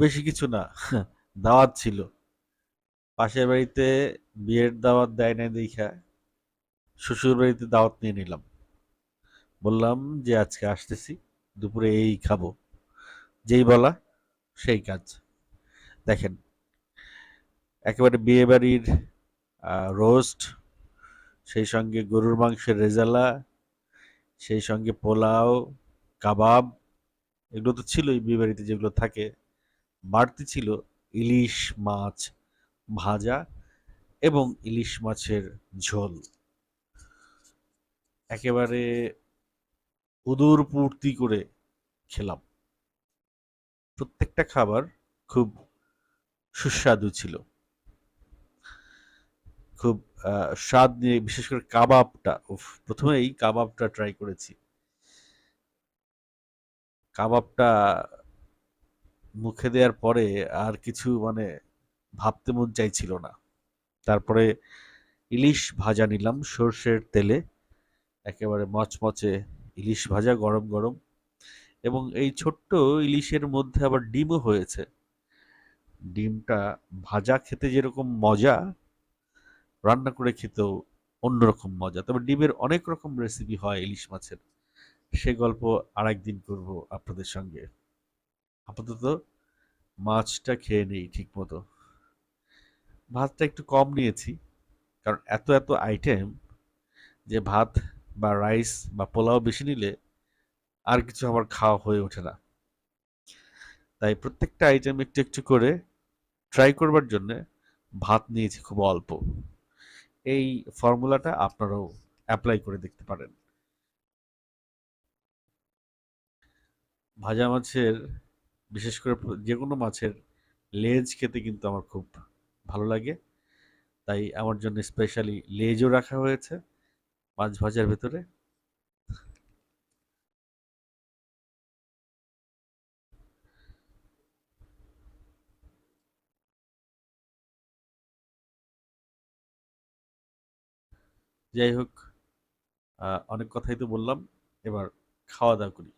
বেশি কিছু না, দাওয়াত ছিল। পাশের বাড়িতে বিয়ের দাওয়াত দেয় নাই দেখা, শ্বশুর বাড়িতে দাওয়াত নিয়ে নিলাম। বললাম যে আজকে আসতেছি, দুপুরে এই খাব। যেই বলা সেই কাজ। দেখেন, একেবারে বিয়ে বাড়ির রোস্ট সেই সঙ্গে গরুর মাংসের রেজালা, সেই সঙ্গে পোলাও, কাবাব, এগুলো তো ছিলই বিয়ে বাড়িতে যেগুলো থাকে। বাড়তি ছিল ইলিশ মাছ ভাজা এবং ইলিশ মাছের ঝোল। একেবারে উদর পূর্তি করে খেলাম। প্রত্যেকটা খাবার খুব সুস্বাদু ছিল। খুব স্বাদ নিয়ে, বিশেষ করে কাবাবটা প্রথমেই কাবাবটা ট্রাই করেছি। কাবাবটা মুখে দেওয়ার পরে আর কিছু মানে ভাবতে মন চাইছিল না। তারপরে ইলিশ ভাজা নিলাম, সর্ষের তেলে, একেবারে মচমচে ইলিশ ভাজা গরম গরম। এবং এই ছোট্ট ইলিশের মধ্যে আবার ডিমও হয়েছে। ডিমটা ভাজা খেতে যেরকম মজা, রান্না করে খেতেও অন্যরকম মজা। তবে ডিমের অনেক রকম রেসিপি হয় ইলিশ মাছের। সে গল্প আরেকদিন করব আপনাদের সঙ্গে। আপাতত মাছটা খেয়ে নেই ঠিক মতো ভাতটা একটু কম নিয়েছি, কারণ এত এত আইটেম যে ভাত বা রাইস বা পোলাও বেশি নিলে আর কিছু আমার খাওয়া হয়ে ওঠে না। তাই প্রত্যেকটা আইটেম একটু একটু করে ট্রাই করবার জন্য ভাত নিয়েছি খুব অল্প। এই ফর্মুলাটা আপনারাও অ্যাপ্লাই করে দেখতে পারেন। ভাজা মাছের বিশেষ করে যে কোনো মাছের লেজ খেতে কিন্তু আমার খুব ভালো লাগে। তাই আমার জন্য স্পেশালি লেজও রাখা হয়েছে মাছ ভাজার ভেতরে। যাই হোক অনেক কথাই তো বললাম, এবার খাওয়া দাওয়া করি।